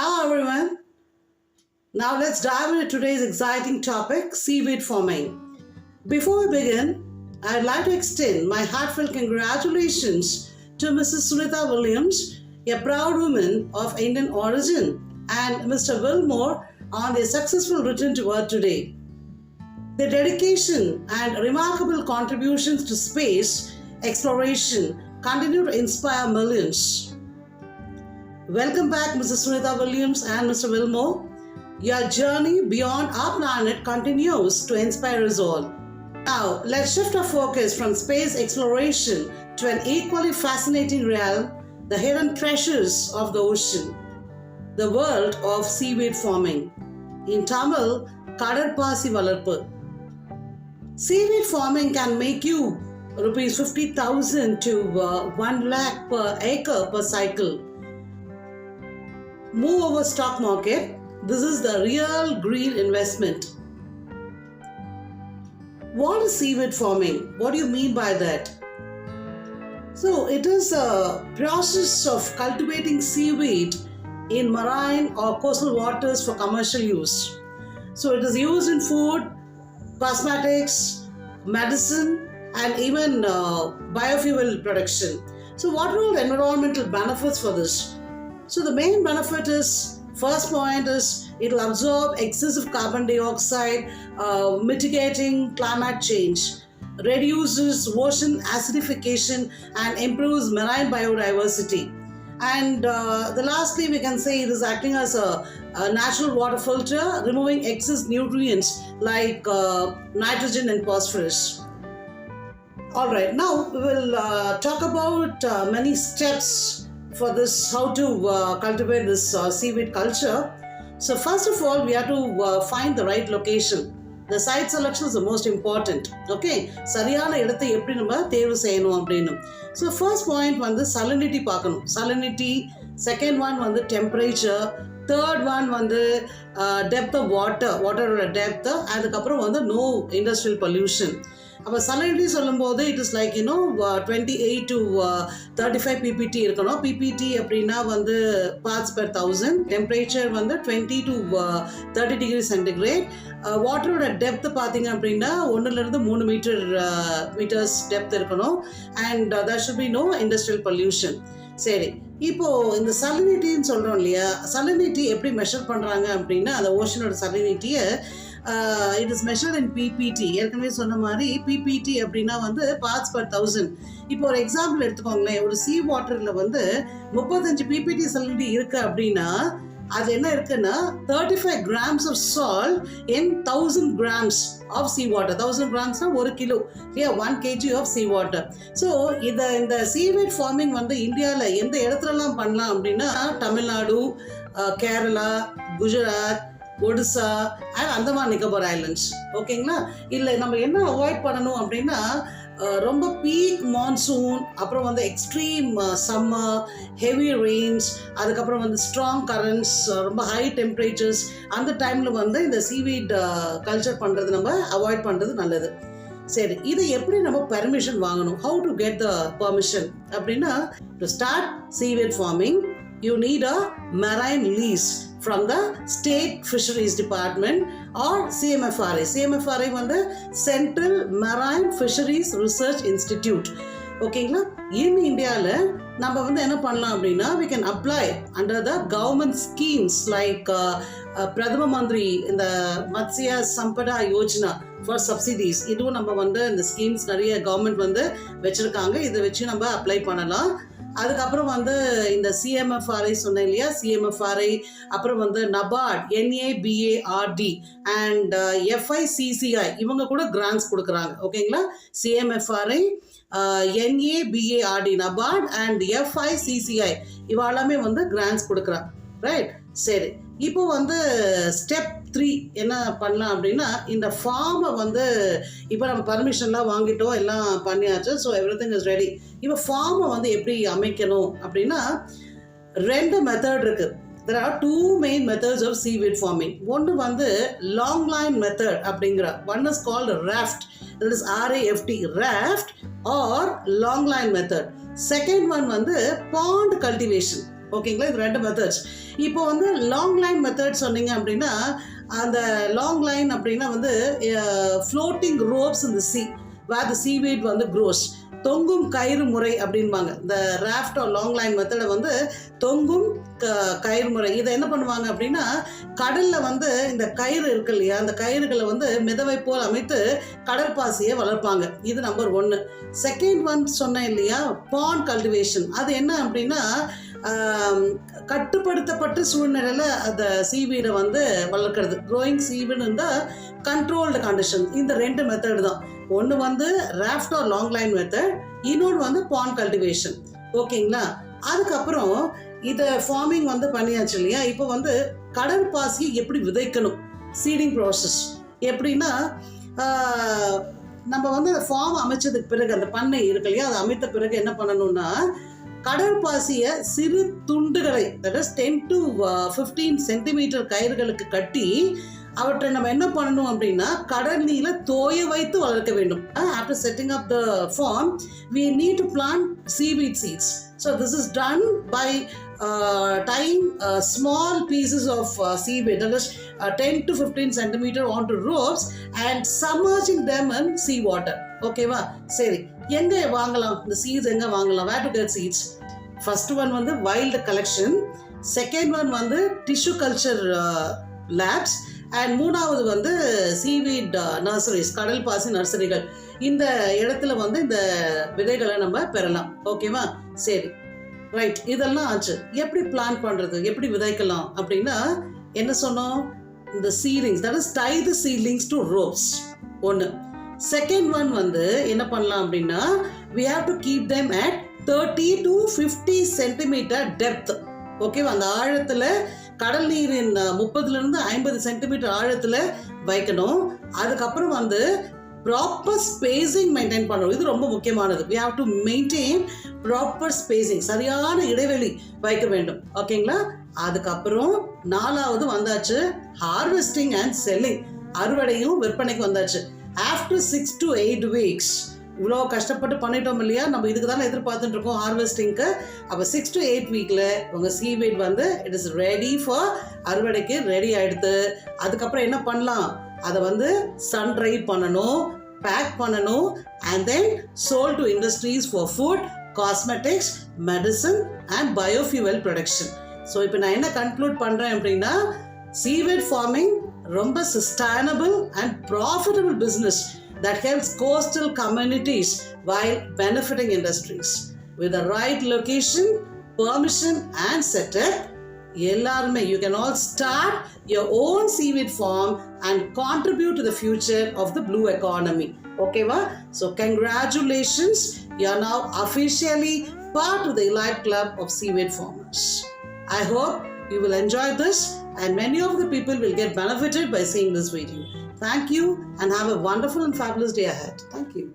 Hello everyone. Now let's dive into today's exciting topic seaweed farming. Before we begin, I'd like to extend my heartfelt congratulations to Mrs. Sunita Williams, a proud woman of Indian origin, and Mr. Wilmore on their successful return to Earth today. Their dedication and remarkable contributions to space exploration continue to inspire millions. Welcome back, Mrs. Sunita Williams and Mr. Wilmore. Your journey beyond our planet continues to inspire us all. Now, let's shift our focus from space exploration to an equally fascinating realm the hidden treasures of the ocean, the world of seaweed farming. In Tamil, Kadarpasi Valarpu. Seaweed farming can make you rupees 50,000 to uh, 1 lakh per acre per cycle. Move over stock market. This is the real green investment. What is seaweed farming? What do you mean by that? So, it is a process of cultivating seaweed in marine or coastal waters for commercial use. So, it is used in food, cosmetics, medicine, and even uh, biofuel production. So, what are all the environmental benefits for this? So, the main benefit is first point is it will absorb excessive carbon dioxide, uh, mitigating climate change, reduces ocean acidification, and improves marine biodiversity. And uh, the lastly, we can say it is acting as a, a natural water filter, removing excess nutrients like uh, nitrogen and phosphorus. All right, now we will uh, talk about uh, many steps for this, how to uh, cultivate this uh, seaweed culture. So, first of all, we have to uh, find the right location. The site selection is the most important. Okay சரியான இடத்தை எப்படி நம்ம தேர்வு செய்யணும் அப்படின்னு so first point வந்து salinity பார்க்கணும் salinity second one வந்து டெம்பரேச்சர் தேர்ட் ஒன் வந்து டெப்த் ஆஃப் வாட்டர் வாட்டரோட டெப்த் அதுக்கப்புறம் வந்து நோ இண்டஸ்ட்ரியல் பொல்யூஷன் அப்போ சலனிட்டி சொல்லும்போது இட் இஸ் லைக் இன்னும் twenty eight to thirty five PPT இருக்கணும். பிபிடி அப்படின்னா வந்து பார்ட்ஸ் பெர் தௌசண்ட் டெம்பரேச்சர் வந்து twenty to thirty degree centigrade வாட்டரோட டெப்த் பார்த்தீங்க அப்படின்னா ஒன்றுலேருந்து மூணு மீட்டர் மீட்டர்ஸ் டெப்த் இருக்கணும். And that should be no industrial pollution சரி. இப்போ இந்த சலினிட்டின்னு சொல்கிறோம் இல்லையா? சலினிட்டி எப்படி மெஷர் பண்ணுறாங்க அப்படின்னா அந்த ஓஷனோட சலினிட்டியை it is measured in PPT ஏற்கனவே சொன்ன மாதிரி பிபிடி அப்படின்னா வந்து பார்ட்ஸ் பர் தௌசண்ட் இப்போ ஒரு எக்ஸாம்பிள் எடுத்துக்கோங்களேன். ஒரு சி வாட்டரில் வந்து முப்பத்தஞ்சு பிபிடி சலினிட்டி இருக்குது அப்படின்னா அது என்ன இருக்குன்னா thirty five grams of salt in thousand grams of sea water thousand கிராம்ஸ்னா ஒரு கிலோ இல்லையா? One KG of sea water so இதை இந்த சீவேட் ஃபார்மிங் வந்து இந்தியாவில் எந்த இடத்துலலாம் பண்ணலாம் அப்படின்னா தமிழ்நாடு கேரளா குஜராத் ஒடிசா அண்ட் அந்தமான் நிக்கோபார் ஐலண்ட்ஸ். ஓகேங்களா? இல்லை நம்ம என்ன அவாய்ட் பண்ணணும் அப்படின்னா ரொம்ப பீக் மான்சூன் அப்புறம் வந்து எக்ஸ்ட்ரீம் சம்மர் ஹெவி ரெயின்ஸ் அதுக்கப்புறம் வந்து ஸ்ட்ராங் கரண்ட்ஸ் ரொம்ப ஹை டெம்பரேச்சர்ஸ் அந்த டைமில் வந்து இந்த சீவீட் கல்ச்சர் பண்ணுறது நம்ம அவாய்ட் பண்ணுறது நல்லது. சரி இதை எப்படி நம்ம பெர்மிஷன் வாங்கணும்? How to get the permission அப்படின்னா to start seaweed farming you need a marine lease from the State Fisheries Department or CMFRA. CMFRA வந்து Central Marine Fisheries Research Institute. ஓகேங்களா இன் இந்தியாவில் நம்ம வந்து என்ன பண்ணலாம் அப்படின்னா we can apply under the government schemes like Pradhan Mantri இந்த Matsya Sampada Yojana for subsidies இதுவும் நம்ம வந்து இந்த ஸ்கீம்ஸ் நிறைய கவர்மெண்ட் வந்து வச்சுருக்காங்க இதை வச்சு நம்ம அப்ளை பண்ணலாம் அதுக்கப்புறம் வந்து இந்த சிஎம்எஃப்ஆர்ஐ சொன்னேன் இல்லையா? சிஎம்எஃப்ஆர்ஐ அப்புறம் வந்து நபார்ட் என்ஏபிஏஆர்டி அண்ட் எஃப்ஐசிசிஐ இவங்க கூட கிராண்ட்ஸ் கொடுக்குறாங்க. ஓகேங்களா CMFRI NABARD NABARD and FICCI இவாளாமே வந்து கிராண்ட்ஸ் கொடுக்குறாங்க. ரைட் சரி. இப்போ வந்து ஸ்டெப் த்ரீ என்ன பண்ணலாம் அப்படின்னா இந்த ஃபார்மை வந்து இப்போ நம்ம பர்மிஷன்லாம் வாங்கிட்டோம் எல்லாம் பண்ணியாச்சு. So every thing is ready இப்போ ஃபார்மை வந்து எப்படி அமைக்கணும் அப்படின்னா ரெண்டு மெத்தட் இருக்குது there are two main methods of seaweed farming ஒன்று வந்து லாங் லைன் மெத்தட் அப்படிங்கிற one is called raft it is R A F T raft or long line method second one வந்து பாண்ட் கல்டிவேஷன் ஓகேங்களா இது ரெண்டு methods இப்போ வந்து long line method சொன்னீங்க அப்படின்னா அந்த லாங் லைன் அப்படின்னா வந்து ஃப்ளோட்டிங் ரோப்ஸ் இந்த சி வேர் த சீவீட் வந்து க்ரோஸ் தொங்கும் கயிறு முறை அப்படின்பாங்க. இந்த ராஃப்ட் ஆர் லாங் லைன் மெத்தடை வந்து தொங்கும் க கயிறு முறை. இதை என்ன பண்ணுவாங்க அப்படின்னா கடலில் வந்து இந்த கயிறு இருக்கு இல்லையா அந்த கயிறுகளை வந்து மிதவை போல் அமைத்து கடற்பாசியை வளர்ப்பாங்க. இது நம்பர் ஒன்று செகண்ட் ஒன் சொன்னேன் இல்லையா பான் கல்டிவேஷன் அது என்ன அப்படின்னா கட்டுப்படுத்தப்பட்ட சூழ்நிலையில் அந்த சீவீடை வந்து வளர்க்குறது. க்ரோயிங் சீவீடு இருந்தால் கண்ட்ரோல்டு கண்டிஷன் இந்த ரெண்டு மெத்தடு தான். ஒன்று வந்து raft or long line method இன்னொன்று வந்து பான் கல்டிவேஷன் ஓகேங்களா? அதுக்கப்புறம் இதை ஃபார்மிங் வந்து பண்ணியாச்சு இல்லையா? இப்போ வந்து கடல் பாசியை எப்படி விதைக்கணும்? சீடிங் ப்ராசஸ் எப்படின்னா நம்ம வந்து அந்த ஃபார்ம் அமைச்சதுக்கு பிறகு அந்த பண்ணை இருக்கு இல்லையா? அதை அமைத்த பிறகு என்ன பண்ணணும்னா கடல் பாசிய சிறு துண்டுகளை that is ten to fifteen centimeter கயிறுகளுக்கு கட்டி அவற்றை நம்ம என்ன பண்ணணும் அப்படின்னா கடல் நீல தோய வைத்து வளர்க்க வேண்டும். After setting up the farm we need to plant seaweed seeds so this is done by tying uh, small pieces of uh, seaweed, that is uh, 10 to 15 centimeter onto ropes and submerging them in sea water. ஓகேவா சரி. எங்கே வாங்கலாம்? இந்த seeds எங்கே வாங்கலாம்? Where to get seeds first one வந்து wild collection second one வந்து tissue culture labs and மூணாவது வந்து சீவீட் நர்சரிஸ் uh, கடல் பாசி நர்சரிகள் இந்த இடத்துல வந்து இந்த விதைகளை நம்ம பெறலாம். ஓகேவா சரி. ரைட் இதெல்லாம் ஆச்சு. எப்படி பிளான் பண்ணுறது எப்படி விதைக்கலாம்? அப்படின்னா என்ன சொன்னோம்? இந்த seedlings that is tie the seedlings to ropes ஒன்று செகண்ட் ஒன் வந்து என்ன பண்ணலாம் அப்படின்னா we have to keep them at thirty to fifty centimeter depth ஓகேவா அந்த ஆழத்தில் கடல் நீரின் முப்பதுலேருந்து ஐம்பது சென்டிமீட்டர் ஆழத்தில் வைக்கணும். அதுக்கப்புறம் வந்து ப்ராப்பர் ஸ்பேசிங் மெயின்டைன் பண்ணணும். இது ரொம்ப முக்கியமானது. We have to maintain proper spacing சரியான இடைவெளி வைக்க வேண்டும். ஓகேங்களா அதுக்கப்புறம் நாலாவது வந்தாச்சு ஹார்வெஸ்டிங் அண்ட் செல்லிங் அறுவடையும் விற்பனைக்கு வந்தாச்சு. After six to eight weeks இவ்வளோ கஷ்டப்பட்டு பண்ணிட்டோம் இல்லையா? நம்ம இதுக்கு தானே எதிர்பார்த்துட்டு இருக்கோம் ஹார்வெஸ்டிங்க்கு அப்போ சிக்ஸ் டு எயிட் வீக்கில் உங்கள் சீவீட் வந்து இட் இஸ் ரெடி ஃபார் அறுவடைக்கு ரெடி ஆகிடுது அதுக்கப்புறம் என்ன பண்ணலாம்? அதை வந்து சன் ட்ரை பண்ணணும் பேக் பண்ணணும் and then sold to industries for food cosmetics medicine and biofuel production so இப்போ நான் என்ன கன்க்ளூட் பண்ணுறேன் அப்படின்னா சீவெட் ஃபார்மிங் ரொம்ப sustainable and profitable business that helps coastal communities while benefiting industries. With the right location, permission, and setup, எல்லாருமே you can all start your own seaweed farm and contribute to the future of the blue economy. Okay, so congratulations, you are now officially part of the Elite Club of Seaweed Farmers. I hope you will enjoy this and many of the people will get benefited by seeing this video. Thank you and have a wonderful and fabulous day ahead. Thank you.